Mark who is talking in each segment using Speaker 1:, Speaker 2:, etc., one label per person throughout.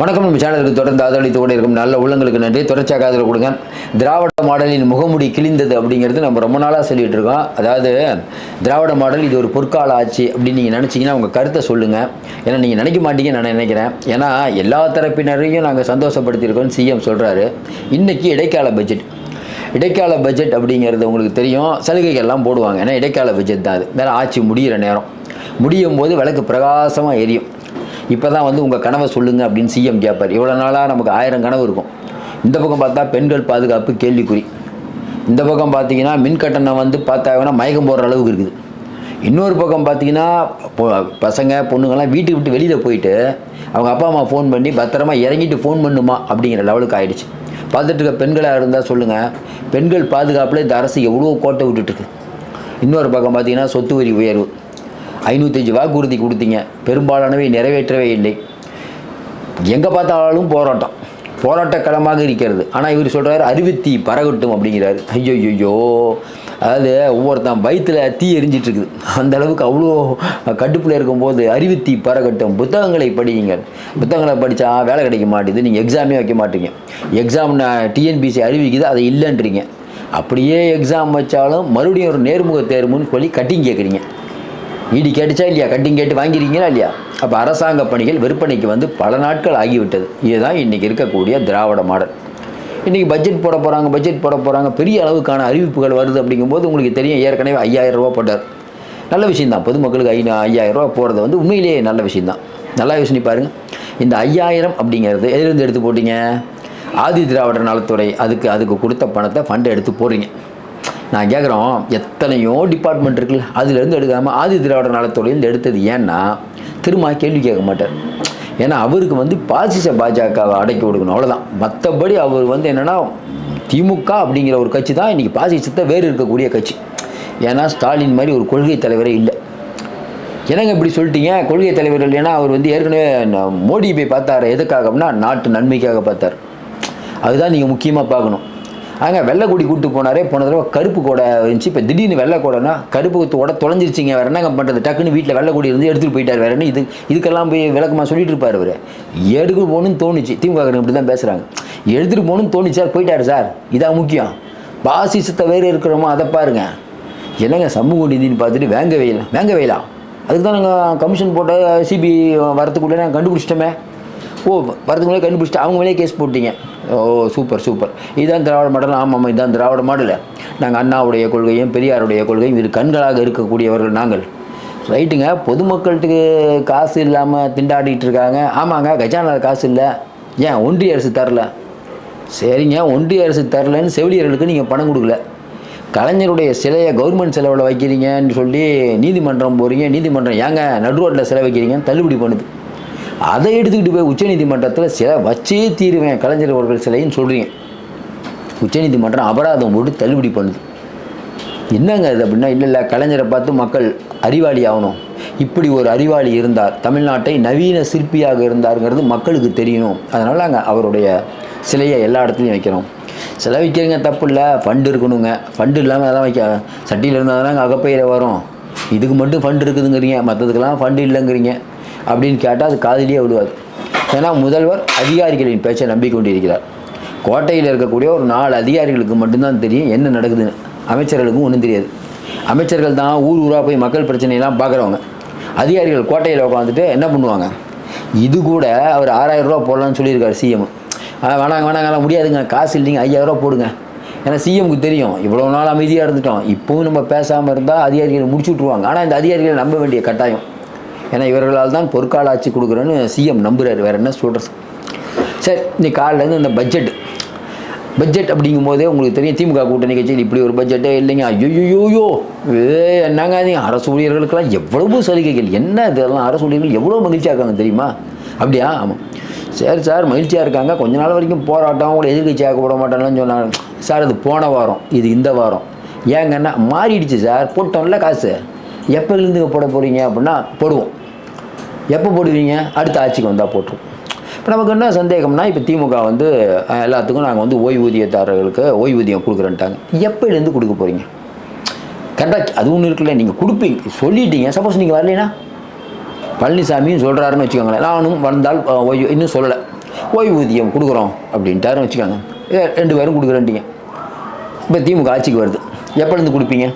Speaker 1: வணக்கம். நம்ம சேனலுக்கு தொடர்ந்து ஆதரவளித்து கொண்டு இருக்கும் நல்ல உள்ளங்களுக்கு நன்றி. தொடர்ச்சியாக ஆதரவு கொடுங்க. திராவிட மாடலின் முகமுடி கிழிந்தது அப்படிங்கிறது நம்ம ரொம்ப நாளாக சொல்லிட்டு இருக்கோம். அதாவது திராவிட மாடல் இது ஒரு பொற்கால ஆட்சி அப்படின்னு நீங்கள் நினச்சிங்கன்னா உங்கள் கருத்தை சொல்லுங்கள் ஏன்னா நீங்கள் நினைக்க மாட்டீங்கன்னு நான் நினைக்கிறேன். ஏன்னா எல்லா தரப்பினரையும் நாங்கள் சந்தோஷப்படுத்தியிருக்கோம்னு சிஎம் சொல்கிறாரு இன்றைக்கி இடைக்கால பட்ஜெட். இடைக்கால பட்ஜெட் அப்படிங்கிறது உங்களுக்கு தெரியும். சலுகைகள்லாம் போடுவாங்க. ஏன்னா இடைக்கால பட்ஜெட் தான் அது. வேறு ஆட்சி முடிகிற நேரம். முடியும் போது விளக்கு பிரகாசமாக எரியும். இப்போ தான் வந்து உங்கள் கனவை சொல்லுங்கள் அப்படின்னு சிஎம் கேட்பார் இவ்வளோ நாளாக நமக்கு ஆயிரம் கனவு இருக்கும். இந்த பக்கம் பார்த்தா பெண்கள் பாதுகாப்பு கேள்விக்குறி. இந்த பக்கம் பார்த்தீங்கன்னா மின் கட்டணம் வந்து பார்த்தாங்கன்னா மயக்கம் போடுற அளவுக்கு இருக்குது. இன்னொரு பக்கம் பார்த்தீங்கன்னா பசங்க பொண்ணுங்கள்லாம் வீட்டுக்கு விட்டு வெளியில் போயிட்டு அவங்க அப்பா அம்மா ஃபோன் பண்ணி பத்திரமா இறங்கிட்டு ஃபோன் பண்ணுமா அப்படிங்கிற லெவலுக்கு ஆகிடுச்சு பார்த்துட்டு இருக்க பெண்களாக இருந்தால் சொல்லுங்கள் பெண்கள் பாதுகாப்பில் இந்த அரசு எவ்வளோ கோட்டை விட்டுட்டுருக்கு இன்னொரு பக்கம் பார்த்தீங்கன்னா சொத்து வரி உயர்வு. ஐநூற்றஞ்சு வாக்குறுதி கொடுத்தீங்க. பெரும்பாலானவை நிறைவேற்றவே இல்லை. எங்கே பார்த்தாலும் போராட்டம். போராட்ட களமாக இருக்கிறது. ஆனால் இவர் சொல்கிறார் அறிவுத்தி பரகட்டும் அப்படிங்கிறாரு. ஐயோ ஐயோ அதாவது ஒவ்வொருத்தன் வயிற்றில் தீ எரிஞ்சிட்ருக்குது. அந்த அளவுக்கு அவ்வளோ கடுப்பில் இருக்கும்போது அறிவித்தி பரகட்டும். புத்தகங்களை படியுங்கள். புத்தகங்களை படித்தா வேலை கிடைக்க மாட்டேது நீங்கள் எக்ஸாமே வைக்க மாட்டீங்க. எக்ஸாம் டிஎன்பிசி அறிவிக்குது அதை இல்லைன்றீங்க. அப்படியே எக்ஸாம் வச்சாலும் மறுபடியும் ஒரு நேர்முக தேர்வுன்னு சொல்லி கட்டிங் கேட்குறீங்க ஈடி கேட்டுச்சா இல்லையா? கட்டிங் கேட்டு வாங்கிருக்கீங்களா இல்லையா? அப்போ அரசாங்க பணிகள் விற்பனைக்கு வந்து பல நாட்கள் ஆகிவிட்டது. இதுதான் இன்றைக்கி இருக்கக்கூடிய திராவிட மாடல். இன்றைக்கி பட்ஜெட் போட போகிறாங்க பட்ஜெட் போட போகிறாங்க பெரிய அளவுக்கான அறிவிப்புகள் வருது அப்படிங்கும்போது உங்களுக்கு தெரியும் ஏற்கனவே ஐயாயிரம் ரூபா போட்டார். நல்ல விஷயந்தான் பொதுமக்களுக்கு ஐநா ஐயாயிரம் ரூபா போடுறது வந்து உண்மையிலேயே நல்ல விஷயந்தான் நல்லா யோசனை பாருங்கள் இந்த ஐயாயிரம் அப்படிங்கிறது எதிலிருந்து எடுத்து போட்டீங்க? ஆதி திராவிடர் நலத்துறை அதுக்கு அதுக்கு கொடுத்த பணத்தை ஃபண்டை எடுத்து போடுறீங்க. நான் கேட்குறோம் எத்தனையோ டிபார்ட்மெண்ட் இருக்குல்ல அதுலேருந்து எடுக்காமல் ஆதி திராவிட நலத்துறையிலேருந்து எடுத்தது ஏன்னா திரும்ப கேள்வி கேட்க மாட்டார். ஏன்னா அவருக்கு வந்து பாசிச பாஜகவை அடக்கி கொடுக்கணும் அவ்வளோதான் மற்றபடி அவர் வந்து என்னென்னா திமுக அப்படிங்கிற ஒரு கட்சி தான் இன்றைக்கி பாசிசத்தை வேறு இருக்கக்கூடிய கட்சி. ஏன்னா ஸ்டாலின் மாதிரி ஒரு கொள்கை தலைவரே இல்லை. என்னங்க இப்படி சொல்லிட்டீங்க? கொள்கை தலைவர் இல்லைன்னா அவர் வந்து ஏற்கனவே மோடி போய் பார்த்தாரு எதுக்காக அப்படின்னா நாட்டு நன்மைக்காக பார்த்தார். அதுதான் நீங்கள் முக்கியமாக பார்க்கணும். ஆங்க வெள்ளைக்கூடி கூட்டு போனாரே போன தடவை கருப்பு கொடை இருந்துச்சு. இப்போ திடீர்னு வெள்ளை கொடைனா கருப்பு கொடை தொலைஞ்சிருச்சிங்க. வேறு என்னங்க பண்ணுறது டக்குன்னு வீட்டில் வெள்ளை இருந்து எடுத்துகிட்டு போயிட்டார். வேறு என்ன இது? இதுக்கெல்லாம் போய் விளக்கமாக சொல்லிட்டு இருப்பார் அவர். எடுக்க போகணும்னு தோணுச்சு. திமுக இப்படி தான் பேசுகிறாங்க எடுத்துகிட்டு போகணும்னு தோணுச்சு? சார் போயிட்டார் சார். இதான் முக்கியம். பாசிசத்தை வேறு இருக்கிறோமோ அதை பாருங்க. என்னங்க சமூக நீதினு பார்த்துட்டு வேங்க வெயிலாம் வேங்க வெயிலாம் அதுக்கு தான் நாங்கள் கமிஷன் போட்ட சிபிஐ வரத்துக்குள்ளே நாங்கள் கண்டுபிடிச்சிட்டோமே. ஓ வரதுக்குள்ளே கண்டுபிடிச்சிட்டு அவங்க மேலே கேஸ் போட்டீங்க. ஓ சூப்பர் சூப்பர் இதுதான் திராவிட மாடல். ஆமாம் இதுதான் திராவிட மாடல். நாங்கள் அண்ணாவுடைய கொள்கையும் பெரியாருடைய கொள்கையும் இது கண்களாக இருக்கக்கூடியவர்கள் நாங்கள். ரைட்டுங்க. பொதுமக்கள்கிட்ட காசு இல்லாமல் திண்டாடிட்டு இருக்காங்க. ஆமாங்க கஜானாவில் காசு இல்லை. ஏன் ஒன்றிய அரசு தரல? சரிங்க ஒன்றிய அரசு தரலன்னு செவிலியர்களுக்கு நீங்கள் பணம் கொடுக்கல. கலைஞருடைய சிலையை கவர்மெண்ட் செலவில் வைக்கிறீங்கன்னு சொல்லி நீதிமன்றம் போகிறீங்க நீதிமன்றம் ஏங்க நடு ரோட்டில் சிலை வைக்கிறீங்கன்னு தள்ளுபடி பண்ணுது. அதை எடுத்துக்கிட்டு போய் உச்சநீதிமன்றத்தில் சிலை வச்சே தீருவேன் கலைஞர் அவர்கள் சிலைன்னு சொல்கிறீங்க உச்சநீதிமன்றம் அபராதம் போட்டு தள்ளுபடி பண்ணுது. என்னங்க இது அப்படின்னா இல்லை இல்லை கலைஞரை பார்த்து மக்கள் அறிவாளி ஆகணும். இப்படி ஒரு அறிவாளி இருந்தார் தமிழ்நாட்டை நவீன சிற்பியாக இருந்தாருங்கிறது மக்களுக்கு தெரியணும். அதனால் நாங்கள் அவருடைய சிலையை எல்லா இடத்துலையும் வைக்கிறோம் சிலை வைக்கிறீங்க தப்பு இல்லை ஃபண்டு இருக்கணுங்க. ஃபண்டு இல்லாமல் அதெல்லாம் வைக்க சட்டியில் இருந்தால் தானே அகப்பையில் வரும். இதுக்கு மட்டும் ஃபண்டு இருக்குதுங்கிறீங்க மற்றதுக்கெல்லாம் ஃபண்டு இல்லைங்கிறீங்க. அப்படின்னு கேட்டால் அது காதிலேயே விடுவாது ஏன்னா முதல்வர் அதிகாரிகளின் பேச்சை நம்பிக்கொண்டிருக்கிறார். கோட்டையில் இருக்கக்கூடிய ஒரு நாலு அதிகாரிகளுக்கு மட்டும்தான் தெரியும் என்ன நடக்குதுன்னு. அமைச்சர்களுக்கும் ஒன்றும் தெரியாது. அமைச்சர்கள் தான் ஊர் ஊராக போய் மக்கள் பிரச்சனையெல்லாம் பார்க்குறவங்க. அதிகாரிகள் கோட்டையில் உட்காந்துட்டு என்ன பண்ணுவாங்க? இது கூட அவர் ஆறாயிரம் ரூபா போடலாம்னு சொல்லியிருக்காரு சிஎம் வேணாங்க வேணாங்கலாம் முடியாதுங்க. காசு இல்லைங்க ஐயாயிரம் போடுங்க. ஏன்னா சிஎம்க்கு தெரியும். இவ்வளோ நாள் அமைதியாக இருந்துட்டோம். இப்போவும் நம்ம பேசாமல் இருந்தால் அதிகாரிகள் முடிச்சு விட்ருவாங்க ஆனால் இந்த அதிகாரிகளை நம்ப வேண்டிய கட்டாயம். ஏன்னா இவர்களால் தான் பொற்கால ஆட்சி கொடுக்குறேன்னு சிஎம் நம்புகிறார் வேறு என்ன சொல்கிறது சரி இன்னைக்கு காலிலேருந்து இந்த பட்ஜெட் பட்ஜெட் அப்படிங்கும் போதே உங்களுக்கு தெரியும் திமுக கூட்டணி கட்சியில் இப்படி ஒரு பட்ஜெட்டே இல்லைங்க. ஐயோயோயோ! ஏ என்னங்க அது? அரசு ஊழியர்களுக்கெல்லாம் எவ்வளவு சலுகைகள்? என்ன இதெல்லாம்? அரசு ஊழியர்கள் எவ்வளோ மகிழ்ச்சியாக இருக்காங்க தெரியுமா? அப்படியா? ஆமாம் சரி சார் மகிழ்ச்சியாக இருக்காங்க. கொஞ்ச நாள் வரைக்கும் போராட்டம் கூட எதிர்கட்சியாக விட மாட்டாங்கன்னு சொன்னாங்க. சார் அது போன வாரம் இது இந்த வாரம். ஏங்கன்னா மாறிடுச்சு சார். போட்டோம்ல காசு. எப்போலேருந்து போட போகிறீங்க அப்படின்னா போடுவோம். எப்போ போடுவீங்க? அடுத்த ஆட்சிக்கு வந்தால் போட்டுரும் இப்போ நமக்கு என்ன சந்தேகம்னா இப்போ திமுக வந்து எல்லாத்துக்கும் நாங்கள் வந்து ஓய்வூதியதாரர்களுக்கு ஓய்வூதியம் கொடுக்குறேன்ட்டாங்க. எப்போலேருந்து கொடுக்க போகிறீங்க கரெக்டாக அது ஒன்றும் இருக்குல்ல நீங்கள் கொடுப்பீங்க சொல்லிட்டீங்க. சப்போஸ் நீங்கள் வரலைன்னா பழனிசாமியும் சொல்கிறாருன்னு வச்சுக்கோங்களேன். நானும் வந்தால் ஓய்வு இன்னும் சொல்லலை. ஓய்வூதியம் கொடுக்குறோம் அப்படின்ட்டாருன்னு வச்சுக்கோங்க. ஏ, ரெண்டு பேரும் கொடுக்குறேன்ட்டீங்க. இப்போ திமுக ஆட்சிக்கு வருது. எப்போலேருந்து கொடுப்பீங்க?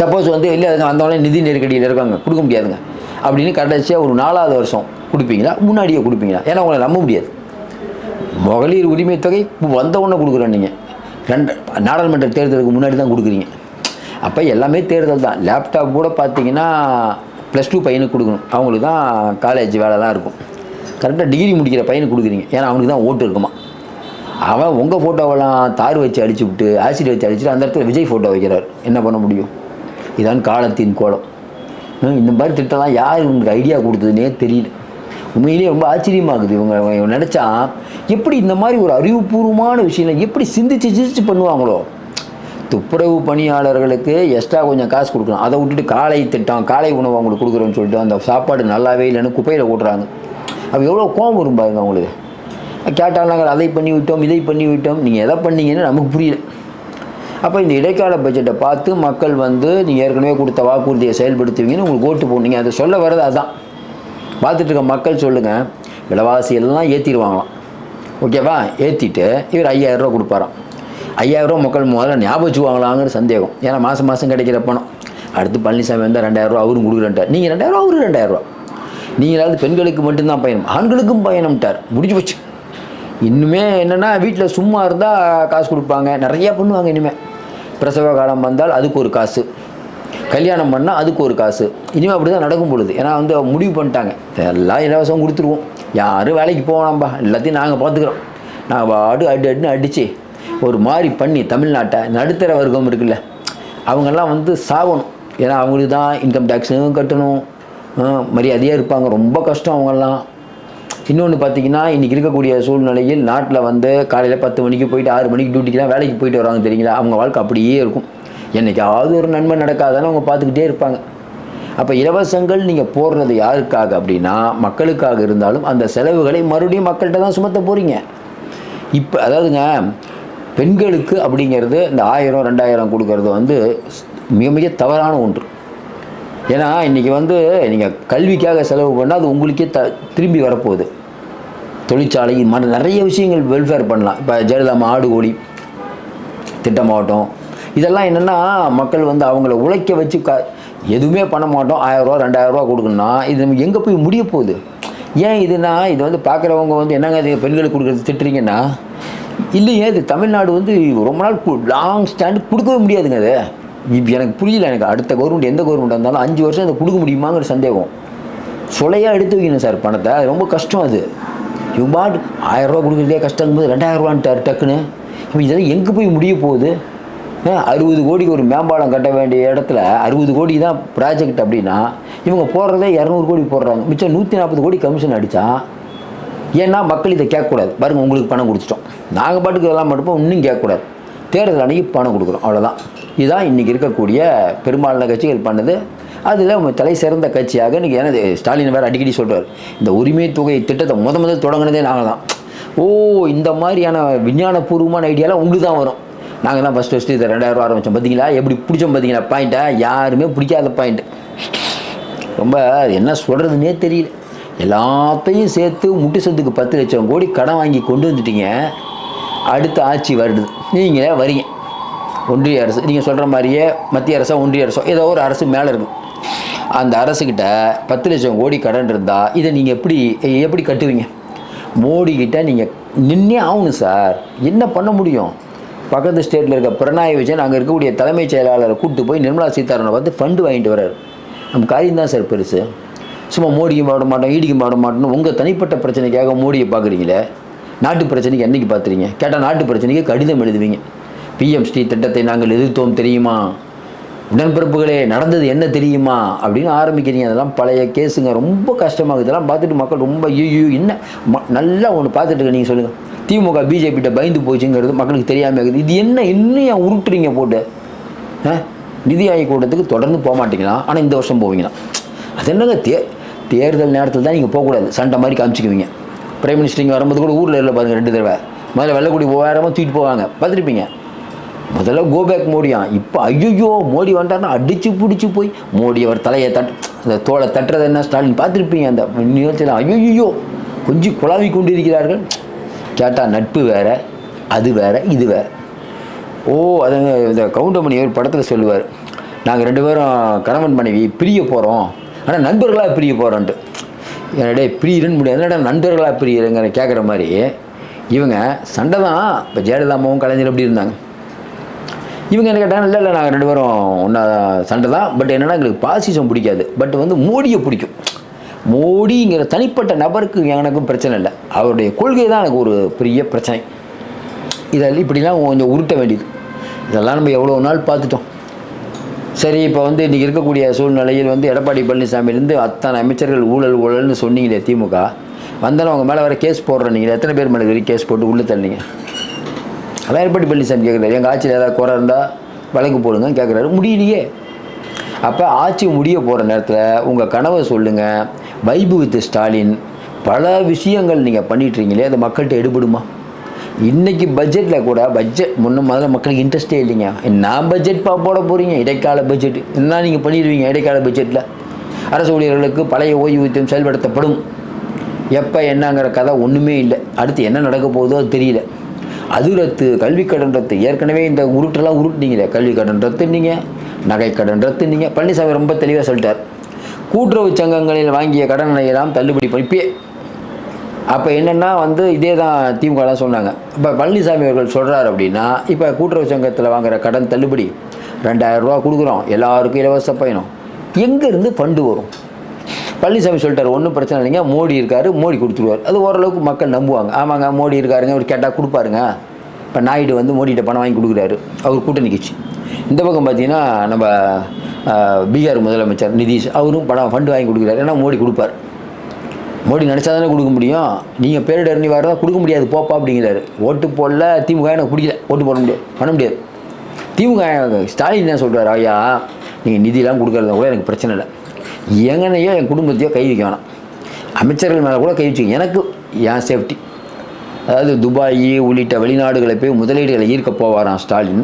Speaker 1: சப்போஸ் வந்து இல்லை அது வந்தவொடனே நிதி நெருக்கடியில் இருக்காங்க. கொடுக்க முடியாதுங்க. அப்படின்னு கடைசியாக ஒரு நாலாவது வருஷம் கொடுப்பீங்களா? முன்னாடியே கொடுப்பீங்களா? ஏன்னா உங்களை நம்ப முடியாது. மகளிர் உரிமை தொகை வந்த உடனே கொடுக்குறோம் நீங்கள் ரெண்டு நாடாளுமன்ற தேர்தலுக்கு முன்னாடி தான் கொடுக்குறீங்க. அப்போ எல்லாமே தேர்தல் தான். லேப்டாப் கூட பார்த்தீங்கன்னா ப்ளஸ் டூ பையனுக்கு கொடுக்கணும். அவங்களுக்கு தான் காலேஜ் வேலைலாம் இருக்கும். கரெக்டாக டிகிரி முடிக்கிற பையனுக்கு கொடுக்குறீங்க. ஏன்னா அவனுக்கு தான் ஓட்டு இருக்குமா? அவன் உங்கள் ஃபோட்டோவெல்லாம் தார் வச்சு அடிச்சு விட்டு ஆசிட் வச்சு அடிச்சுட்டு அந்த இடத்துல விஜய் ஃபோட்டோ வைக்கிறார். என்ன பண்ண முடியும்? இதான் காலத்தின் கோலம். இந்த மாதிரி திட்டம்லாம் யார் உங்களுக்கு ஐடியா கொடுத்ததுனே தெரியல. உண்மையிலேயே ரொம்ப ஆச்சரியமாகுது. இவங்க இவங்க நினச்சா எப்படி இந்த மாதிரி ஒரு அறிவுபூர்வமான விஷயம் எப்படி சிந்திச்சு சிந்திச்சு பண்ணுவாங்களோ? துப்புரவு பணியாளர்களுக்கு எக்ஸ்ட்ரா கொஞ்சம் காசு கொடுக்கணும் அதை விட்டுட்டு காலை திட்டம் காலை உணவு அவங்களுக்கு கொடுக்குறோன்னு சொல்லிட்டு அந்த சாப்பாடு நல்லாவே இல்லைன்னு குப்பையில் ஓட்டுறாங்க அப்போ எவ்வளோ கோபம் வரும் பாருங்க அவங்களுக்கு. கேட்டால் நாங்கள் அதை பண்ணி விட்டோம் இதை பண்ணி விட்டோம் நீங்கள் எதை பண்ணீங்கன்னு நமக்கு புரியல. அப்போ இந்த இடைக்கால பட்ஜெட்டை பார்த்து மக்கள் வந்து நீங்கள் ஏற்கனவே கொடுத்த வாக்குறுதியை செயல்படுத்துவீங்கன்னு உங்களுக்கு ஓட்டு போடுங்க அதை சொல்ல வர்றது அதுதான் பார்த்துட்டு இருக்க மக்கள் சொல்லுங்கள் விலைவாசி எல்லாம் ஏற்றிடுவாங்களாம் ஓகேவா? ஏற்றிட்டு இவர் ஐயாயிரரூவா கொடுப்பாராம். ஐயாயிரரூவா மக்கள் முதல்ல ஞாபகம் வச்சுக்குவாங்களாங்கிற சந்தேகம். ஏன்னா மாதம் மாதம் கிடைக்கிற பணம். அடுத்து பழனிசாமி வந்தால் ரெண்டாயிரரூவா அவரும் கொடுக்குறேன்ட்டார். நீங்கள் ரெண்டாயிரரூவா அவரும் ரெண்டாயிரரூவா நீங்களாவது பெண்களுக்கு மட்டும்தான் பயணம். ஆண்களுக்கும் பயணம்ட்டார். முடிஞ்சு போச்சு. இன்னுமே என்னென்னா வீட்டில் சும்மா இருந்தால் காசு கொடுப்பாங்க. நிறையா பண்ணுவாங்க இனிமேல் பிரசவ காலம் வந்தால் அதுக்கு ஒரு காசு. கல்யாணம் பண்ணால் அதுக்கு ஒரு காசு. இனிமேல் அப்படி தான் நடக்கும் பொழுது. ஏன்னா வந்து முடிவு பண்ணிட்டாங்க. எல்லாம் இலவசம் கொடுத்துருவோம். யாரும் வேலைக்கு போகலாம்பா எல்லாத்தையும் நாங்கள் பார்த்துக்குறோம் நாங்கள் அடு அடி அடின்னு அடித்து ஒரு மாதிரி பண்ணி தமிழ்நாட்டை நடுத்தர வர்க்கம் இருக்குல்ல அவங்கெல்லாம் வந்து சாகணும். ஏன்னா அவங்களுக்கு தான் இன்கம் டேக்ஸும் கட்டணும். மரியாதையாக இருப்பாங்க. ரொம்ப கஷ்டம் அவங்கெல்லாம். இன்னொன்று பார்த்தீங்கன்னா இன்றைக்கி இருக்கக்கூடிய சூழ்நிலையில் நாட்டில் வந்து காலையில் பத்து மணிக்கு போயிட்டு ஆறு மணிக்கு டியூட்டிக்கெலாம் வேலைக்கு போயிட்டு வராங்க தெரியுங்களா? அவங்க வாழ்க்கை அப்படியே இருக்கும். என்னைக்காவது ஒரு நன்மை நடக்காதானே அவங்க பார்த்துக்கிட்டே இருப்பாங்க. அப்போ இலவசங்கள் நீங்கள் போடுறது யாருக்காக அப்படின்னா மக்களுக்காக இருந்தாலும் அந்த செலவுகளை மறுபடியும் மக்கள்கிட்ட தான் சுமத்த போகிறீங்க இப்போ அதாவதுங்க பெண்களுக்கு அப்படிங்கிறது இந்த ஆயிரம் ரெண்டாயிரம் கொடுக்கறது வந்து மிக மிக தவறான ஒன்று. ஏன்னா இன்றைக்கி வந்து நீங்கள் கல்விக்காக செலவு பண்ணால் அது உங்களுக்கே த திரும்பி வரப்போகுது. தொழிற்சாலை இது மாதிரி நிறைய விஷயங்கள் வெல்ஃபேர் பண்ணலாம். இப்போ ஜெயலலிதா ஆடு கோழி திட்டமாகட்டும் இதெல்லாம் என்னென்னா மக்கள் வந்து அவங்கள உழைக்க வச்சு க எதுவுமே பண்ண மாட்டோம். ஆயிரரூவா ரெண்டாயிரரூவா கொடுக்கணும்னா இது நமக்கு எங்கே போய் முடிய போகுது? ஏன் இதுனா இது வந்து பார்க்குறவங்க வந்து என்னங்க இது பெண்களுக்கு கொடுக்குறது திட்டுறீங்கன்னா இல்லையே இது தமிழ்நாடு வந்து ரொம்ப நாள் லாங் ஸ்டாண்டு கொடுக்கவே முடியாதுங்க அது. எனக்கு புரியல எனக்கு அடுத்த கவர்மெண்ட் எந்த கவர்மெண்ட் இருந்தாலும் அஞ்சு வருஷம் அதை கொடுக்க முடியுமாங்கிற சந்தேகம். சொலையாக எடுத்து வைக்கணும் சார் பணத்தை. ரொம்ப கஷ்டம் அது. இவங்க பாட்டு ஆயிரரூபா கொடுக்குறதே கஷ்டம் போது ரெண்டாயிரரூவான்ட்டார் டக்குன்னு. இப்போ இதெல்லாம் எங்கே போய் முடிய போகுது? அறுபது கோடிக்கு ஒரு மேம்பாலம் கட்ட வேண்டிய இடத்துல அறுபது கோடி தான் ப்ராஜெக்ட் அப்படின்னா இவங்க போடுறதே இரநூறு கோடி போடுறாங்க. மிச்சம் நூற்றி நாற்பது கோடி கமிஷன் அடித்தா ஏன்னா மக்கள் இதை கேட்கக்கூடாது. பாருங்கள் உங்களுக்கு பணம் கொடுத்துட்டோம். நாங்கள் பாட்டுக்கு இதெல்லாம் மட்டும் இன்னும் கேட்கக்கூடாது. தேர்தல் அன்றைக்கி பணம் கொடுக்குறோம் அவ்வளோதான் இதுதான் இன்றைக்கி இருக்கக்கூடிய பெரும்பாலான கட்சிகள் பண்ணது. அதில் தலை சிறந்த கட்சியாக இன்றைக்கி எனது ஸ்டாலின் வேறு அடிக்கடி சொல்கிறார் இந்த உரிமை தொகை திட்டத்தை முத முதல் தொடங்கினதே நாங்கள் தான் ஓ இந்த மாதிரியான விஞ்ஞானபூர்வமான ஐடியாலாம் உங்களுக்கு தான் வரும். நாங்கள் தான் ஃபஸ்ட்டு ஃபஸ்ட்டு இதை ரெண்டாயிரம் ஆரம்பித்தோம் பார்த்தீங்களா எப்படி பிடிச்சோம் பார்த்தீங்களா பாயிண்ட்டை யாருமே பிடிக்காத பாயிண்ட்டு ரொம்ப என்ன சொல்கிறதுனே தெரியல. எல்லாத்தையும் சேர்த்து முட்டு சொத்துக்கு பத்து லட்சம் கோடி கடன் வாங்கி கொண்டு வந்துட்டீங்க. அடுத்த ஆட்சி வருது. நீங்களே வரீங்க. ஒன்றிய அரசு நீங்கள் சொல்கிற மாதிரியே மத்திய அரசோ ஒன்றிய அரசோ ஏதோ ஒரு அரசு மேலே இருக்கும் அந்த அரசுக்கிட்ட பத்து லட்சம் கோடி கடன் இருந்தால் இதை நீங்கள் எப்படி எப்படி கட்டுவீங்க? மோடிக்கிட்ட நீங்கள் நின்னே ஆகணும் சார். என்ன பண்ண முடியும்? பக்கத்து ஸ்டேட்டில் இருக்க பிரணாய் விஜயன் அங்கே இருக்கக்கூடிய தலைமைச் செயலாளரை கூப்பிட்டு போய் நிர்மலா சீதாராமனை பார்த்து ஃபண்டு வாங்கிட்டு வர்றாரு. நம்ம காரியம் தான் சார் பெருசு. சும்மா மோடிக்கு பாட மாட்டோம் ஈடிக்கும் பாட மாட்டோம்னு உங்கள் தனிப்பட்ட பிரச்சனைக்காக மோடியை பார்க்குறீங்களே? நாட்டு பிரச்சனைக்கு என்னைக்கு பார்த்துறீங்க? கேட்டால் நாட்டு பிரச்சனைக்கு கடிதம் எழுதுவீங்க. பிஎம் ஸ்ரீ திட்டத்தை நாங்கள் எதிர்த்தோம் தெரியுமா? உடன்பிறப்புகளே நடந்தது என்ன தெரியுமா? அப்படின்னு ஆரம்பிக்கிறீங்க. அதெல்லாம் பழைய கேஸுங்க. ரொம்ப கஷ்டமாக இதெல்லாம் பார்த்துட்டு மக்கள் ரொம்ப ஐயோ என்ன? ம- நல்லா ஒன்று பார்த்துட்டு நீங்கள் சொல்லுங்கள் திமுக பிஜேபிகிட்ட பயந்து போச்சுங்கிறது மக்களுக்கு தெரியாமல் இருக்குது. இது என்ன இன்னும் ஏன் உருட்டுறீங்க போட்டு? ஆ? நிதி ஆயோக் கூட்டத்துக்கு தொடர்ந்து போக மாட்டீங்களா? ஆனால் இந்த வருஷம் போவீங்களா? அது என்னங்க தே தேர்தல் நேரத்தில் தான் நீங்கள் போகக்கூடாது. சண்டை மாதிரி காமிச்சிக்குவீங்க. பிரைம் மினிஸ்டர் இங்கே வரும்போது கூட ஊரில் இல்லை பாருங்கள் ரெண்டு தடவை. முதல்ல வெள்ளக்குடி ஓயாரமாக தூக்கிட்டு போவாங்க. பார்த்துருப்பீங்க? முதல்ல கோபேக் மோடியா? இப்போ ஐயோ மோடி வந்துட்டாருன்னா அடித்து பிடிச்சி போய் மோடி அவர் தலையை தட் அந்த தோலை தட்டுறது என்ன ஸ்டாலின் பார்த்துருப்பீங்க அந்த நிகழ்ச்சியில்? ஐயோ கொஞ்சம் குழாவி கொண்டிருக்கிறார்கள். கேட்டால் நட்பு வேற அது வேறு இது வேற. ஓ அது இந்த கவுண்டமணி ஒரு படத்தில் சொல்லுவார். நாங்கள் ரெண்டு பேரும் கணவன் மனைவி பிரிய போகிறோம் ஆனால் நண்பர்களாக பிரிய போகிறோன்ட்டு என்னடே பிரியிறன்னு முடியாது. என்னடா நண்பர்களாக பிரியிறங்கிற கேட்குற மாதிரி இவங்க சண்டை தான். இப்போ ஜெயலலிதா அம்மாவும் கலைஞர் எப்படி இருந்தாங்க. இவங்க என்ன கேட்டாங்க இல்லை இல்லை நாங்கள் ரெண்டு பேரும் ஒன்றா சண்டை தான். பட் என்னென்னா எங்களுக்கு பாசிசம் பிடிக்காது. பட் வந்து மோடியை பிடிக்கும். மோடிங்கிற தனிப்பட்ட நபருக்கு எனக்கும் பிரச்சனை இல்லை. அவருடைய கொள்கை தான் எனக்கு ஒரு பெரிய பிரச்சனை. இதெல்லாம் இப்படிலாம் கொஞ்சம் உருட்ட வேண்டியது. இதெல்லாம் நம்ம எவ்வளோ நாள் பார்த்துட்டோம். சரி இப்போ வந்து இன்றைக்கி இருக்கக்கூடிய சூழ்நிலையில் வந்து எடப்பாடி பழனிசாமியிலேருந்து அத்தனை அமைச்சர்கள் ஊழல் ஊழல்னு சொன்னீங்களே திமுக. வந்தாலும் அவங்க மேலே வர கேஸ் போடுறேன் நீங்கள் எத்தனை பேர் மேலே வரைக்கும் கேஸ் போட்டு உள்ளே தள்ளிங்க அதான் எடப்பாடி பழனிசாமி கேட்குறாரு எங்கள் ஆட்சியில் ஏதாவது குறை இருந்தால் வழக்கு போடுங்க கேட்குறாரு முடியலையே. அப்போ ஆட்சி முடிய போகிற நேரத்தில் உங்கள் கனவை சொல்லுங்கள் வைபு வித் ஸ்டாலின் பல விஷயங்கள் நீங்கள் பண்ணிட்டுருங்களே அது மக்கள்கிட்ட எடுபடுமா? இன்னைக்கு பட்ஜெட்டில் கூட பட்ஜெட் முன்ன முதல்ல மக்களுக்கு இன்ட்ரெஸ்டே இல்லைங்க. நான் பட்ஜெட் பா போட போகிறீங்க இடைக்கால பட்ஜெட் என்ன நீங்கள் பண்ணிடுவீங்க இடைக்கால பட்ஜெட்டில் அரசு ஊழியர்களுக்கு பழைய ஓய்வூதியம் செயல்படுத்தப்படும். எப்போ என்னங்கிற கதை ஒன்றுமே இல்லை. அடுத்து என்ன நடக்க போகுதோ அது தெரியல. அது ரத்து கல்வி கடன் ரத்து ஏற்கனவே இந்த உருட்டெல்லாம் உருட்டுனீங்களே கல்வி கடன் ரத்துனீங்க நகை கடன் ரத்துனீங்க பழனிசாமி ரொம்ப தெளிவாக சொல்லிட்டார். கூட்டுறவு சங்கங்களில் வாங்கிய கடனை எல்லாம் தள்ளுபடி பண்ணிப்பே. அப்போ என்னென்னா வந்து இதே தான் திமுகலாம் சொன்னாங்க. இப்போ பழனிசாமி அவர்கள் சொல்கிறார் அப்படின்னா இப்போ கூட்டுறவு சங்கத்தில் வாங்குற கடன் தள்ளுபடி ரெண்டாயிரம் ரூபா கொடுக்குறோம். எல்லாருக்கும் இலவச பயணம். எங்கேருந்து ஃபண்டு வரும்? பழனிசாமி சொல்லிட்டார் ஒன்றும் பிரச்சனை இல்லைங்க. மோடி இருக்கார் மோடி கொடுத்துருவார். அது ஓரளவுக்கு மக்கள் நம்புவாங்க. ஆமாங்க மோடி இருக்காருங்க. அவர் கேட்டால் கொடுப்பாருங்க. இப்போ நாயுடு வந்து மோடிகிட்ட பணம் வாங்கி கொடுக்குறாரு. அவர் கூட்டணி கட்சி. இந்த பக்கம் பார்த்தீங்கன்னா நம்ம பீகார் முதலமைச்சர் நிதிஷ் அவரும் பணம் ஃபண்டு வாங்கி கொடுக்குறாரு. ஏன்னா மோடி கொடுப்பார். மோடி நினச்சா தானே கொடுக்க முடியும்? நீங்கள் பேரிடர் நிவாரணம் கொடுக்க முடியாது போப்பா அப்படிங்கிறாரு. ஓட்டு போடல திமுக எனக்கு பிடிக்கல. ஓட்டு போட முடியாது. பண்ண முடியாது. திமுக ஸ்டாலின் என்ன சொல்கிறார் ஐயா? நீங்கள் நிதியெல்லாம் கொடுக்கறத கூட எனக்கு பிரச்சனை இல்லை. எங்கனையோ என் குடும்பத்தையோ கை வைக்க வேணாம். அமைச்சர்கள் மேலே கூட கை வச்சுக்க எனக்கு என் சேஃப்டி அதாவது துபாய் உள்ளிட்ட வெளிநாடுகளை போய் முதலீடுகளை ஈர்க்க போவாராம் ஸ்டாலின்.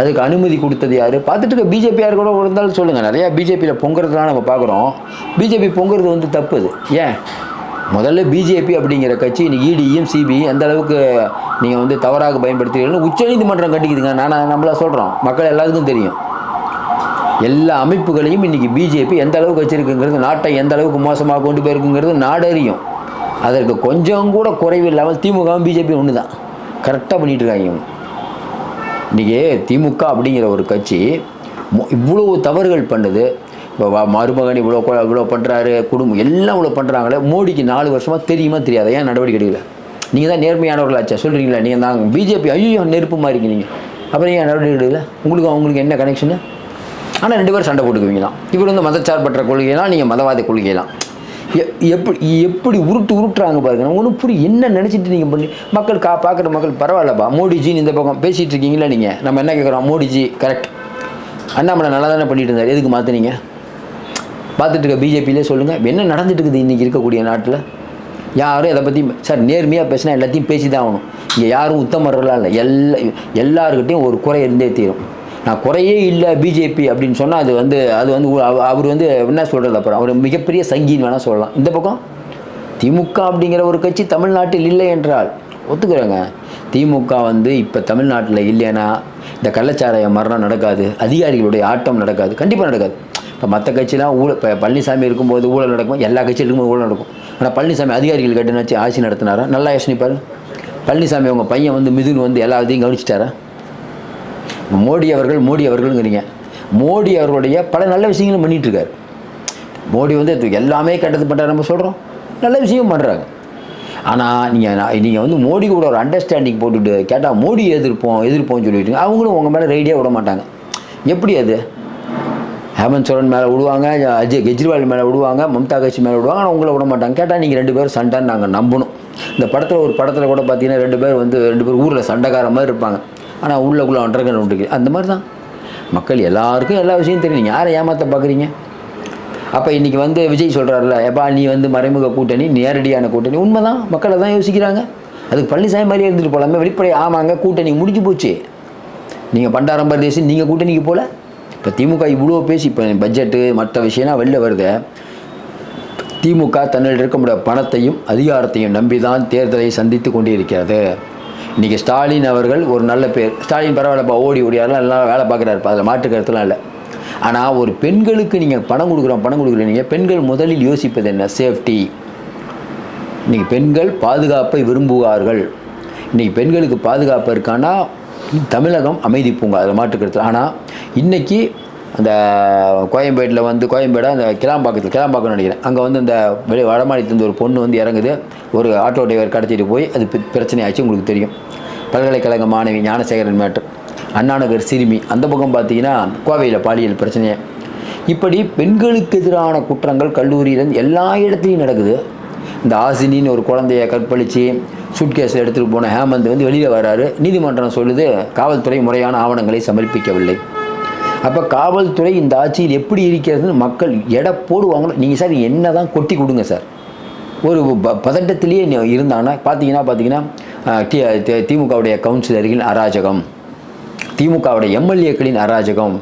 Speaker 1: அதுக்கு அனுமதி கொடுத்தது யார்? பார்த்துட்டு இருக்க பிஜேபி யார் கூட இருந்தாலும் சொல்லுங்கள் நிறையா பிஜேபியில் பொங்குறதுலாம் நம்ம பார்க்குறோம். பிஜேபி பொங்குறது வந்து தப்பு அது. ஏன்? முதல்ல பிஜேபி அப்படிங்கிற கட்சி இன்னைக்கு இடியும் சிபிஐ எந்த அளவுக்கு நீங்கள் வந்து தவறாக பயன்படுத்துகிறீங்கன்னு உச்சநீதிமன்றம் கட்டிக்குதுங்க நான் நம்மளா சொல்கிறோம் மக்கள் எல்லாருக்கும் தெரியும். எல்லா அமைப்புகளையும் இன்றைக்கி பிஜேபி எந்த அளவுக்கு வச்சுருக்குங்கிறது நாட்டை எந்த அளவுக்கு மோசமாக கொண்டு போயிருக்குங்கிறது நாடறியும். அதற்கு கொஞ்சம் கூட குறைவு இல்லாமல் திமுகவும் பிஜேபி ஒன்று தான் கரெக்டாக பண்ணிட்டு இருக்காங்க இன்றைக்கி திமுக அப்படிங்கிற ஒரு கட்சி இவ்வளவு தவறுகள் பண்ணுது. மருமகன் இவ்வளோ இவ்வளோ பண்ணுறாரு குடும்பம் எல்லாம் இவ்வளோ பண்ணுறாங்களே மோடிக்கு நாலு வருஷமாக தெரியுமா தெரியாது? ஏன் நடவடிக்கை எடுக்கல? நீங்கள் தான் நேர்மையானவர்களாச்சா சொல்கிறீங்களா நீங்கள் தான் பிஜேபி ஐயோ நெருப்பு மாதிரி நீங்கள் அப்புறம் ஏன் நடவடிக்கை எடுக்கல? உங்களுக்கு அவங்களுக்கு என்ன கனெக்ஷனு ஆனால் ரெண்டு பேரும் சண்டை போட்டுக்குவீங்களாம் இவர் வந்து மதச்சார்பற்ற கொள்கையெல்லாம் நீங்கள் மதவாத கொள்கையெல்லாம். எப்படி எப்படி உருட்டு உருட்டுறாங்க பாருங்க. ஒன்றும் புரி என்ன நினச்சிட்டு நீங்கள் பண்ணி மக்கள் கா பார்க்குற மக்கள் பரவாயில்லப்பா. மோடிஜின்னு இந்த பக்கம் பேசிகிட்டு இருக்கீங்களா நீங்கள் நம்ம என்ன கேட்குறோம் மோடிஜி கரெக்ட் அண்ணாமலை நல்லா தானே பண்ணிட்டு இருந்தார். எதுக்கு மாற்றுனீங்க பார்த்துட்டு இருக்க பிஜேபியிலே சொல்லுங்கள் என்ன நடந்துட்டு இருக்குது இன்றைக்கி இருக்கக்கூடிய நாட்டில்? யாரும் இதை பற்றி சார் நேர்மையாக பேசினா எல்லாத்தையும் பேசி தான் ஆகணும். இங்கே யாரும் உத்தமர்களாக இல்லை. எல்லா எல்லாருக்கிட்டையும் ஒரு குறை இருந்தே தீரும். நான் குறையே இல்லை பிஜேபி அப்படின்னு சொன்னால் அது வந்து அது வந்து அவர் வந்து என்ன சொல்கிறது அப்புறம்? அவர் மிகப்பெரிய சங்கின்னு வேணால் சொல்லலாம். இந்த பக்கம்? திமுக அப்படிங்கிற ஒரு கட்சி தமிழ்நாட்டில் இல்லை என்றால் ஒத்துக்கிறேங்க. திமுக வந்து இப்போ தமிழ்நாட்டில் இல்லைன்னா இந்த கள்ளச்சாராய மரணம் நடக்காது. அதிகாரிகளுடைய ஆட்டம் நடக்காது. கண்டிப்பாக நடக்காது. இப்போ மற்ற கட்சிலாம் ஊழல் இப்போ பழனிசாமி இருக்கும்போது ஊழல் நடக்கும் எல்லா கட்சியும் இருக்கும்போது ஊழல் நடக்கும். ஆனால் பழனிசாமி அதிகாரிகள் கிட்ட வச்சு ஆட்சி நடத்தினாரா? நல்லா யோசனைப்பார் பழனிசாமி அவங்க பையன் வந்து மிதுன் வந்து எல்லா இதையும் கவனிச்சிட்டாரா? மோடி அவர்கள் மோடி அவர்கள்ங்கிறீங்க. மோடி அவர்களுடைய பல நல்ல விஷயங்களும் பண்ணிகிட்ருக்காரு மோடி வந்து எல்லாமே கெட்டது பண்ணுறாரு நம்ம சொல்கிறோம் நல்ல விஷயம் பண்ணுறாங்க ஆனால் நீங்கள் நீங்கள் வந்து மோடி கூட ஒரு அண்டர்ஸ்டாண்டிங் போட்டுட்டு கேட்டால் மோடி எதிர்ப்போம் எதிர்ப்போம்னு சொல்லிட்டு அவங்களும் உங்கள் மேலே ரெடியாக விட மாட்டாங்க. எப்படி அது? ஹேமந்த் சோரன் மேலே விடுவாங்க அஜய் கெஜ்ரிவால் மேலே விடுவாங்க மம்தா கட்சி மேலே விடுவாங்க. ஆனால் உங்களை விட மாட்டாங்க. கேட்டால் நீங்கள் ரெண்டு பேரும் சண்டைன்னு நாங்கள் நம்பணும். இந்த படத்தில் ஒரு படத்தில் கூட பார்த்தீங்கன்னா ரெண்டு பேர் வந்து ரெண்டு பேர் ஊரில் சண்டைக்கார மாதிரி இருப்பாங்க. ஆனால் உள்ளக்குள்ளே அண்டர்கன் உண்டு அந்த மாதிரி தான் மக்கள் எல்லாருக்கும் எல்லா விஷயம் தெரியும். நீங்கள் யாரை ஏமாற்ற பார்க்குறீங்க அப்போ இன்றைக்கி வந்து விஜய் சொல்கிறாருல எப்பா நீ வந்து மறைமுக கூட்டணி நேரடியான கூட்டணி. உண்மை தான் மக்களை தான் யோசிக்கிறாங்க. அதுக்கு பழனிசாமி மாதிரியே இருந்துட்டு போகலாமே வெளிப்படை ஆமாங்க கூட்டணி முடிஞ்சு போச்சு. நீங்கள் பண்டாரம் பிரதேசம் நீங்கள் கூட்டணிக்கு போகல இப்போ திமுக இவ்வளோ பேசி இப்போ பட்ஜெட்டு மற்ற விஷயம்லாம் வெளில வருது. திமுக தன்னில் இருக்க பணத்தையும் அதிகாரத்தையும் நம்பி தான் தேர்தலை சந்தித்து கொண்டிருக்கிறது. இன்றைக்கி ஸ்டாலின் அவர்கள் ஒரு நல்ல பேர். ஸ்டாலின் பரவாயில்லப்பா ஓடி ஓடியாரெல்லாம் எல்லாம் வேலை பார்க்குறாருப்பா அதில் மாற்று கருத்துலாம் இல்லை. ஆனால் ஒரு பெண்களுக்கு நீங்கள் பணம் கொடுக்குறோம் பணம் கொடுக்குறீங்க பெண்கள் முதலில் யோசிப்பது என்ன? சேஃப்டி இன்றைக்கி பெண்கள் பாதுகாப்பை விரும்புவார்கள். இன்றைக்கி பெண்களுக்கு பாதுகாப்பு இருக்கான்னா தமிழகம் அமைதி பூங்கா அதில் மாற்றுக்கிறது ஆனால் இன்றைக்கி அந்த கோயம்பேட்டில் வந்து கோயம்பேடா அந்த கிளாம்பாக்கத்தில் கிளாம்பாக்கம் நினைக்கிறேன். அங்கே வந்து அந்த வெளி வடமாநிலத்துலேருந்து ஒரு பொண்ணு வந்து இறங்குது. ஒரு ஆட்டோ டிரைவர் கடத்திட்டு போய் அது பி- பிரச்சனை ஆச்சு உங்களுக்கு தெரியும். பல்கலைக்கழக மாணவி ஞானசேகரன் மேட்டர் அண்ணாநகர் சிறுமி அந்த பக்கம் பார்த்தீங்கன்னா கோவையில் பாலியல் பிரச்சனை இப்படி பெண்களுக்கு எதிரான குற்றங்கள் கல்லூரியில் எல்லா இடத்துலையும் நடக்குது. இந்த ஆசினின்னு ஒரு குழந்தைய கற்பழித்து சூட்கேஸில் எடுத்துகிட்டு போன ஹேமந்த் வந்து வெளியில் வராரு. நீதிமன்றம் சொல்லுது காவல்துறை முறையான ஆவணங்களை சமர்ப்பிக்கவில்லை. அப்போ காவல்துறை இந்த ஆட்சியில் எப்படி இருக்கிறதுன்னு மக்கள் எடை போடுவாங்களோ நீங்கள் சார் என்ன தான் கொட்டி கொடுங்க சார். ஒரு ப பதட்டத்திலேயே இருந்தாங்கன்னா பார்த்தீங்கன்னா பார்த்தீங்கன்னா டி திமுகவுடைய கவுன்சிலர்களின் அராஜகம். திமுகவுடைய எம்எல்ஏக்களின் அராஜகம்.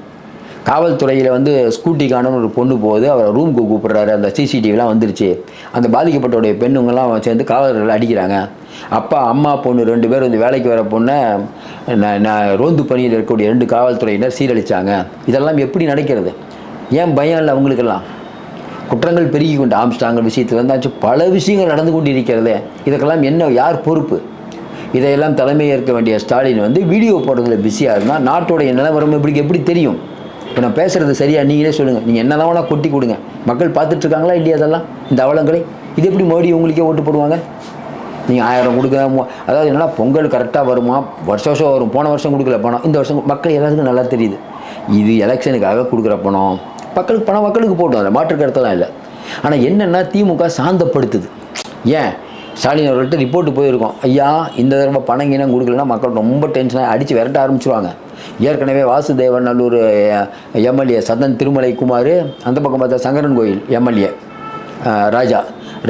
Speaker 1: காவல்துறையில் வந்து ஸ்கூட்டிக்கானு ஒரு பொண்ணு போகுது. அவரை ரூமுக்கு கூப்பிடுறாரு. அந்த சிசிடிவிலாம் வந்துருச்சு. அந்த பாதிக்கப்பட்டவுடைய பெண்ணுங்கள்லாம் சேர்ந்து காவலர்கள் அடிக்கிறாங்க. அப்பா அம்மா பொண்ணு ரெண்டு பேர் வந்து வேலைக்கு வர பொண்ணை நான் நான் ரோந்து பணியில் இருக்கக்கூடிய ரெண்டு காவல்துறையினர் சீரழிச்சாங்க. இதெல்லாம் எப்படி நடக்கிறது? ஏன் பயம் இல்லை அவங்களுக்கெல்லாம்? குற்றங்கள் பெருகி கொண்டு ஆம்ஸ்டாங்கல் விஷயத்தில் வந்தாச்சு. பல விஷயங்கள் நடந்து கொண்டு இருக்கிறதே இதுக்கெல்லாம் என்ன யார் பொறுப்பு? இதையெல்லாம் தலைமை ஏற்க வேண்டிய ஸ்டாலின் வந்து வீடியோ போடுறதுல பிஸியாக இருந்தால் நாட்டோடைய நிலவரம் எப்படி எப்படி தெரியும்? இப்போ நான் பேசுகிறது சரியா? நீங்களே சொல்லுங்கள் நீங்கள் என்ன தான் வேணால் கொட்டி கொடுங்க. மக்கள் பார்த்துட்ருக்காங்களா இல்லையா அதெல்லாம்? இந்த அவலங்களை? இது எப்படி மறுபடியும் உங்களுக்கே ஓட்டு போடுவாங்க? நீங்கள் ஆயிரம் கொடுக்க அதாவது என்னென்னா பொங்கல் கரெக்டாக வருமா? வருஷம் வருஷம் வரும். போன வருஷம் கொடுக்கல பணம். இந்த வருஷம் மக்கள் எல்லாத்துக்கும் நல்லா தெரியுது. இது எலெக்ஷனுக்காக கொடுக்குற பணம். மக்களுக்கு பணம் மக்களுக்கு போட்டோம். அதில் மாற்று கருத்தெல்லாம் இல்லை. ஆனால் என்னென்னா திமுக சாந்தப்படுத்துது. ஏன்? ஸ்டாலின் அவர்கள்ட்ட ரிப்போர்ட்டு போயிருக்கோம். ஐயா இந்த தடவை பணம் இனம் கொடுக்கலன்னா மக்கள் ரொம்ப டென்ஷனாக அடித்து விரட்ட ஆரம்பிச்சுருவாங்க. ஏற்கனவே வாசுதேவன் நல்லூர் எம்எல்ஏ சதன் திருமலை குமார் அந்த பக்கம் பார்த்தா சங்கரன் கோயில் எம்எல்ஏ ராஜா.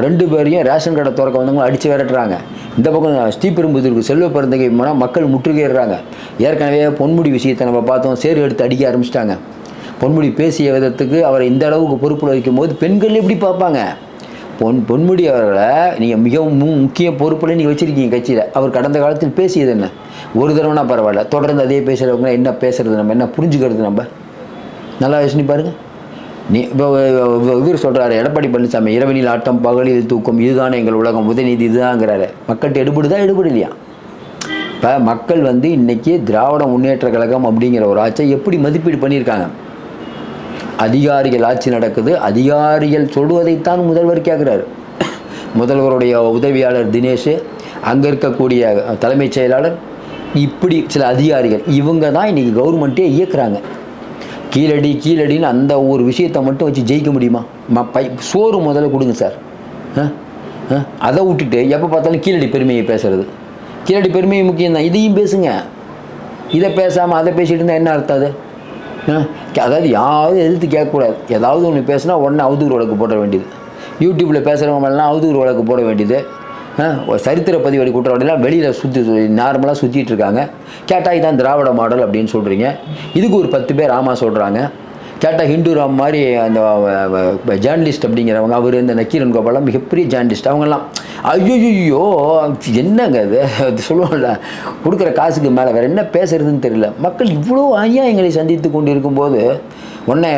Speaker 1: ரெண்டு பேரையும் ரேஷன் கடை திறக்க வந்தவங்க அடித்து விரட்டுறாங்க. இந்த பக்கம் ஸ்ரீபெரும்புதூருக்கு செல்வ பிறந்தகை போனால் மக்கள் முற்றுகையிடுறாங்க. ஏற்கனவே பொன்முடி விஷயத்தை நம்ம பார்த்தோம் சேறு எடுத்து அடிக்க ஆரம்பிச்சிட்டாங்க. பொன்முடி பேசிய விதத்துக்கு அவரை இந்த அளவுக்கு பொறுப்பில் வைக்கும்போது பெண்கள் எப்படி பார்ப்பாங்க? பொன் பொன்முடி அவர்களை நீங்கள் மிகவும் முக்கிய பொறுப்பில் நீங்கள் வச்சுருக்கீங்க கட்சியில். அவர் கடந்த காலத்தில் பேசியது என்ன? ஒரு தடவைனா பரவாயில்ல. தொடர்ந்து அதே பேசுகிறவங்க என்ன பேசுறது நம்ம என்ன புரிஞ்சுக்கிறது நம்ம? நல்லா யோசனை பாருங்கள் நீ இப்போ இவர் சொல்கிறாரு எடப்பாடி பழனிசாமி இரவனில் ஆட்டம் பகலில் தூக்கம் இதுதானே எங்கள் உலகம் உதயநிதி இதுதாங்கிறாரு. மக்கள்கிட்ட எடுபடுதா எடுபடு இல்லையா இப்போ மக்கள் வந்து இன்றைக்கி திராவிட முன்னேற்ற கழகம் அப்படிங்கிற ஒரு ஆட்சியை எப்படி மதிப்பீடு பண்ணியிருக்காங்க? அதிகாரிகள் ஆட்சி நடக்குது. அதிகாரிகள் சொல்வதைத்தான் முதல்வர் கேட்குறாரு முதல்வருடைய உதவியாளர் தினேஷ் அங்கே இருக்கக்கூடிய தலைமைச் செயலாளர் இப்படி சில அதிகாரிகள் இவங்க தான் இன்றைக்கி கவர்மெண்ட்டே இயக்குறாங்க. கீழடி கீழடின்னு அந்த ஒரு விஷயத்தை மட்டும் வச்சு ஜெயிக்க முடியுமா? ம பை சோறு முதல்ல கொடுங்க சார். அதை விட்டுட்டு எப்போ பார்த்தாலும் கீழடி பெருமையை பேசுறது. கீழடி பெருமையை முக்கியம் தான். இதையும் பேசுங்க. இதை பேசாமல் அதை பேசிட்டு இருந்தால் என்ன அர்த்தம் அது? அதாவது யாரும் எதிர்த்து கேட்கக்கூடாது. ஏதாவது ஒன்று பேசுனா உடனே அவதூறு வழக்கு போட வேண்டியது. யூடியூப்பில் பேசுகிறவங்க எல்லாம் அவதூறு வழக்கு போட வேண்டியது. ஒரு சரித்திர பதிவடி குற்றவாளிலாம் வெளியில் சுற்றி நார்மலாக சுற்றிட்டு இருக்காங்க. கேட்டால் இதான் திராவிட மாடல் அப்படின்னு சொல்கிறீங்க இதுக்கு ஒரு பத்து பேர் ஆமாம் சொல்கிறாங்க கேட்டால் ஹிந்து ராம் மாதிரி அந்த ஜேர்னலிஸ்ட் அப்படிங்கிறவங்க அவர் இந்த நக்கீரன் கோபாலாம் மிகப்பெரிய ஜேர்னலிஸ்ட் அவங்கெல்லாம். ஐயோ என்னங்க அது சொல்லுவோம்ல சொல்லுவாங்கல்ல கொடுக்குற காசுக்கு மேலே வேறு என்ன பேசுறதுன்னு தெரியல. மக்கள் இவ்வளோ அநியாயங்களை சந்தித்து கொண்டு இருக்கும்போது உடனே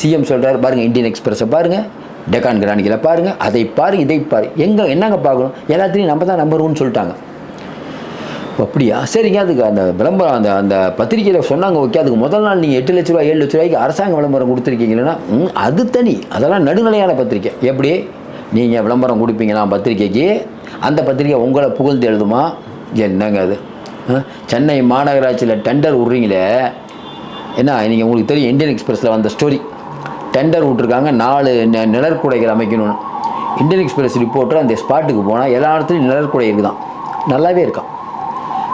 Speaker 1: சிஎம் சொல்கிறார் பாருங்கள் இந்தியன் எக்ஸ்பிரஸை பாருங்கள் டெக்கான் கிரானிக்கில் பாருங்கள் அதை பாரு இதை பாரு. எங்கே என்னங்க பார்க்கணும்? எல்லாத்தையும் நம்ம தான் நம்பர் ஒன்னு சொல்லிட்டாங்க. அப்படியா? சரிங்க அதுக்கு அந்த விளம்பரம் அந்த அந்த பத்திரிக்கையில் சொன்னாங்க ஓகே அதுக்கு முதல் நாள் நீங்கள் எட்டு லட்ச ரூபா ஏழு லட்ச ரூபாய்க்கு அரசாங்க விளம்பரம் கொடுத்துருக்கீங்கன்னா அது தனி. அதெல்லாம் நடுநிலையான பத்திரிக்கை. எப்படி? நீங்கள் விளம்பரம் கொடுப்பீங்களா பத்திரிக்கைக்கு அந்த பத்திரிக்கை உங்களை புகழ்ந்து எழுதுமா? என்னங்க அது? சென்னை மாநகராட்சியில் டெண்டர் விட்றீங்களே? என்ன நீங்கள் உங்களுக்கு தெரியும் இந்தியன் எக்ஸ்பிரஸில் வந்த ஸ்டோரி டெண்டர் விட்ருக்காங்க நாலு நெ- நிழற்குடைகள் அமைக்கணும்னு. இந்தியன் எக்ஸ்பிரஸ் ரிப்போர்ட்டர் அந்த ஸ்பாட்டுக்கு போனால் எல்லா இடத்துலையும் நிழற்குடை இருக்குதான். நல்லாவே இருக்கான்.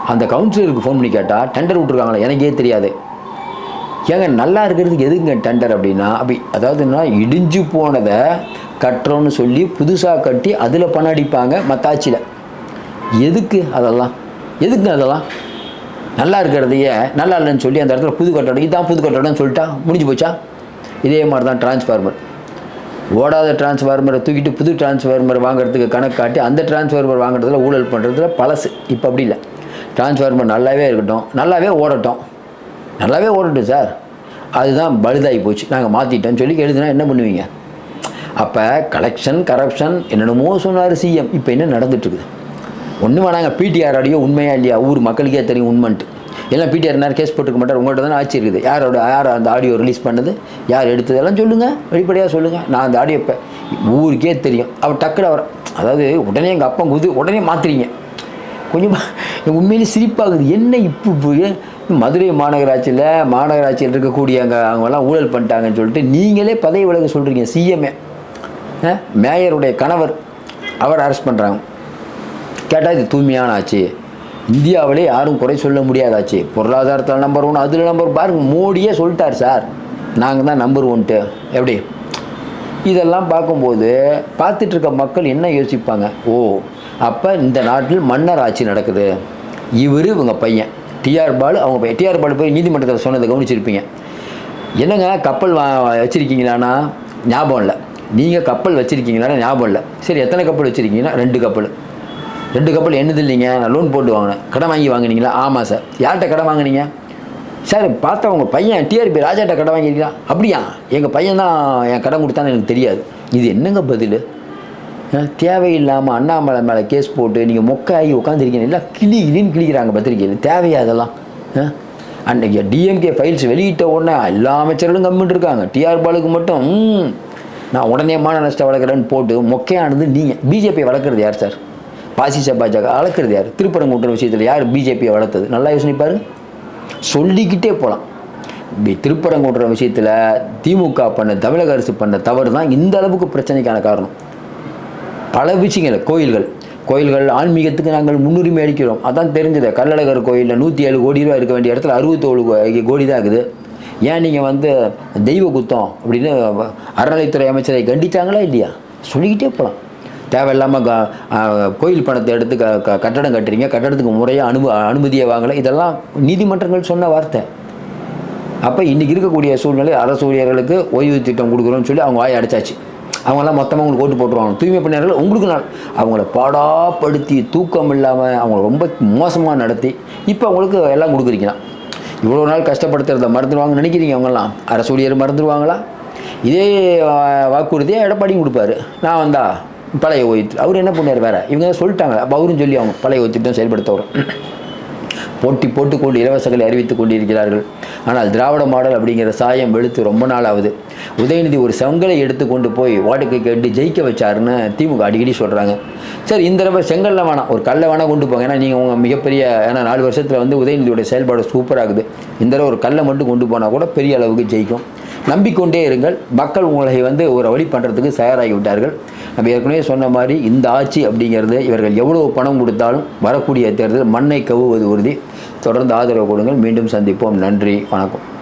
Speaker 1: அந்த கவுன்சிலருக்கு ஃபோன் பண்ணி கேட்டால் டெண்டர் விட்ருக்காங்களா எனக்கே தெரியாது. ஏங்க நல்லா இருக்கிறதுக்கு எதுங்க டெண்டர் அப்படின்னா அப்படி அதாவதுன்னா இடிஞ்சு போனதை கட்டுறோன்னு சொல்லி புதுசாக கட்டி அதில் பணம் அடிப்பாங்க மத்தாச்சியில் எதுக்கு அதெல்லாம்? எதுக்கு அதெல்லாம்? நல்லா இருக்கிறதையே நல்லா இல்லைன்னு சொல்லி அந்த இடத்துல புது கட்டடம் இதுதான் புது கட்டடம்னு சொல்லிட்டா முடிஞ்சு போச்சா? இதே மாதிரி தான் டிரான்ஸ்ஃபார்மர் ஓடாத டிரான்ஸ்ஃபார்மரை தூக்கிட்டு புது டிரான்ஸ்ஃபார்மர் வாங்குறதுக்கு கணக்கு காட்டி அந்த டிரான்ஸ்ஃபார்மர் வாங்குறதுல ஊழல் பண்ணுறதுல பழசு. இப்போ அப்படி இல்லை. டிரான்ஸ்ஃபார்மர் நல்லாவே இருக்கட்டும் நல்லாவே ஓடட்டும். நல்லாவே ஓடட்டும் சார். அதுதான் பழுதாகி போச்சு. நாங்கள் மாற்றிட்டோம்னு சொல்லி எழுதுனா என்ன பண்ணுவீங்க? அப்போ கலெக்ஷன் கரப்ஷன் என்னென்னமோ சொன்னார் சிஎம் இப்போ என்ன நடந்துட்டுருக்குது? ஒன்றும் வேணாங்க. பிடிஆர் ஆடியோ உண்மையாக இல்லையா? ஊர் மக்களுக்கே தெரியும் உண்மைன்ட்டு. எல்லாம் பிடிஆர் நேரம் கேஸ் போட்டுக்க மாட்டார். உங்கள்கிட்ட தானே ஆட்சி இருக்குது. யாரோட யார் அந்த ஆடியோ ரிலீஸ் பண்ணது? யார் எடுத்ததெல்லாம் சொல்லுங்கள் வெளிப்படையாக சொல்லுங்கள் நான் அந்த ஆடியோ இப்போ ஊருக்கே தெரியும். அவர் டக்குனு அவர் அதாவது உடனே எங்கள் அப்பா குது உடனே மாற்றுறீங்க கொஞ்சமாக உண்மையிலே சிரிப்பாகுது. என்ன இப்போ போய் மதுரை மாநகராட்சியில் மாநகராட்சியில் இருக்கக்கூடிய அங்கே அவங்கெல்லாம் ஊழல் பண்ணிட்டாங்கன்னு சொல்லிட்டு நீங்களே பதவி விலக சொல்கிறீங்க சிஎம்ஏ மேயருடைய கணவர் அவர் அரெஸ்ட் பண்ணுறாங்க கேட்டால் இது தூய்மையான ஆச்சு இந்தியாவிலே யாரும் குறை சொல்ல முடியாத பொருளாதாரத்தில் நம்பர் ஒன் அதில் நம்பர் பாருங்க மோடியே சொல்லிட்டார் சார். நாங்கள் தான் நம்பர் ஒன்ட்டு எப்படி? இதெல்லாம் பார்க்கும்போது பார்த்துட்டு இருக்க மக்கள் என்ன யோசிப்பாங்க? ஓ அப்போ இந்த நாட்டில் மன்னர் ஆட்சி நடக்குது. இவர் இவங்க பையன். டிஆர் பாலு அவங்க பையன். டிஆர் பாலு போய் நீதிமன்றத்தில் சொன்னதை கவனிச்சிருப்பீங்க. என்னங்க கப்பல் வா வச்சுருக்கீங்களான்னா ஞாபகம் இல்லை. நீங்கள் கப்பல் வச்சுருக்கீங்களான்னா ஞாபகம் இல்லை. சரி எத்தனை கப்பல் வச்சுருக்கீங்கன்னா ரெண்டு கப்பல். ரெண்டு கப்பல் என்னது இல்லைங்க? நான் லோன் போட்டு வாங்கினேன். கடன் வாங்கி வாங்குனீங்களா? ஆமாம் சார் யார்கிட்ட கடன் வாங்குனீங்க? சார் பார்த்தா உங்கள் பையன் டிஆர்பி ராஜாட்ட கடன் வாங்கியிருக்கா? அப்படியா? எங்கள் பையன் தான் என் கடன் கொடுத்தான்னு எனக்கு தெரியாது. இது என்னங்க பதில்? தேவையில்லாமல் அண்ணாமலை மேலே கேஸ் போட்டு நீங்கள் மொக்காகி உட்காந்துருக்கீங்க எல்லாம் கிளி கிளின்னு கிளிக்கிறாங்க பத்திரிக்கையில் தேவையா அதெல்லாம்? அன்றைக்கி டிஎம்கே ஃபைல்ஸ் வெளியிட்ட உடனே எல்லா அமைச்சர்களும் கம்மிட்டு இருக்காங்க. டிஆர் பாலுக்கு மட்டும் நான் உடனே மான நஷ்டம் வளர்க்குறேன்னு போட்டு மொக்கையானது நீங்கள் பிஜேபியை வளர்க்குறது யார் சார்? பாசிச பாஜக வளர்க்குறது யார்? திருப்பரங்குன்ற விஷயத்தில் யார் பிஜேபியை வளர்த்தது? நல்லா யோசனைப்பார் சொல்லிக்கிட்டே போகலாம் இப்படி திருப்பரங்குன்ற விஷயத்தில் திமுக பண்ண தமிழக அரசு பண்ண தவறு தான் இந்த அளவுக்கு பிரச்சனைக்கான காரணம். பல விஷயங்கள் கோயில்கள். கோயில்கள் ஆன்மீகத்துக்கு நாங்கள் முன்னுரிமை அளிக்கிறோம். அதான் தெரிஞ்சது. கள்ளழகர் கோயிலில் நூற்றி ஏழு கோடி ரூபா இருக்க வேண்டிய இடத்துல அறுபத்தோழு கோ- கோடி தான் இருக்குது. ஏன் நீங்கள் வந்து தெய்வ குத்தம் அப்படின்னு அறநிலைத்துறை அமைச்சரை கண்டித்தாங்களா இல்லையா? சொல்லிக்கிட்டே போகலாம் தேவையில்லாமல் க கோயில் பணத்தை எடுத்து க க கட்டடம் கட்டுறீங்க கட்டடத்துக்கு முறையாக அனும அனுமதியை வாங்கலை. இதெல்லாம் நீதிமன்றங்கள் சொன்ன வார்த்தை. அப்போ இன்றைக்கி இருக்கக்கூடிய சூழ்நிலை அரசு ஊழியர்களுக்கு ஓய்வு திட்டம் கொடுக்குறோன்னு சொல்லி அவங்க வாயை அடைச்சாச்சு. அவங்கெல்லாம் மொத்தமாக உங்களுக்கு ஓட்டு போட்டுருவாங்க. தூய்மை பணியாளர்கள் உங்களுக்கு நான் அவங்கள பாடாப்படுத்தி தூக்கம் இல்லாமல் அவங்கள ரொம்ப மோசமாக நடத்தி இப்போ அவங்களுக்கு எல்லாம் கொடுக்குறீங்களா இவ்வளோ நாள் கஷ்டப்படுத்துறத மறந்துடுவாங்கன்னு நினைக்கிறீங்க அவங்கெல்லாம்? அரசூழியர் மறந்துடுவாங்களா இதே வாக்குறுதியாக வாக்குறுதியை எடப்பாடியும் கொடுப்பாரு. நான் வந்தா பழைய ஓய்வு அவர் என்ன பண்ணார் வேற? இவங்க சொல்லிட்டாங்க. அப்போ அவரும் சொல்லி அவங்க பழைய ஓய்வு திட்டம் செயல்படுத்த வரும் போட்டி போட்டுக்கொண்டு இலவசங்களை அறிவித்துக் கொண்டிருக்கிறார்கள். ஆனால் திராவிட மாடல் அப்படிங்கிற சாயம் வெளுத்து ரொம்ப நாள் ஆகுது. உதயநிதி ஒரு செங்கலை எடுத்து கொண்டு போய் வாடகை கேட்டு ஜெயிக்க வச்சாருன்னு திமுக அடிக்கடி சொல்கிறாங்க சரி இந்த தடவை செங்கல்ல வேணாம் ஒரு கல்லை வேணால் கொண்டு போங்க. ஏன்னா நீங்கள் உங்கள் மிகப்பெரிய ஏன்னா நாலு வருஷத்தில் வந்து உதயநிதியோட செயல்பாடு சூப்பராகுது இந்த தடவை ஒரு கல்லை மட்டும் கொண்டு போனால் கூட பெரிய அளவுக்கு ஜெயிக்கும். நம்பிக்கொண்டே இருங்கள். மக்கள் உங்களை வந்து ஒரு வழி பண்ணுறதுக்கு தயாராகி விட்டார்கள். நம்ம ஏற்கனவே சொன்ன மாதிரி இந்த ஆட்சி அப்படிங்கிறது இவர்கள் எவ்வளவு பணம் கொடுத்தாலும் வரக்கூடிய தேர்தல் மண்ணை கவுவது உறுதி. தொடர்ந்து ஆதரவு கொடுங்கள். மீண்டும் சந்திப்போம். நன்றி. வணக்கம்.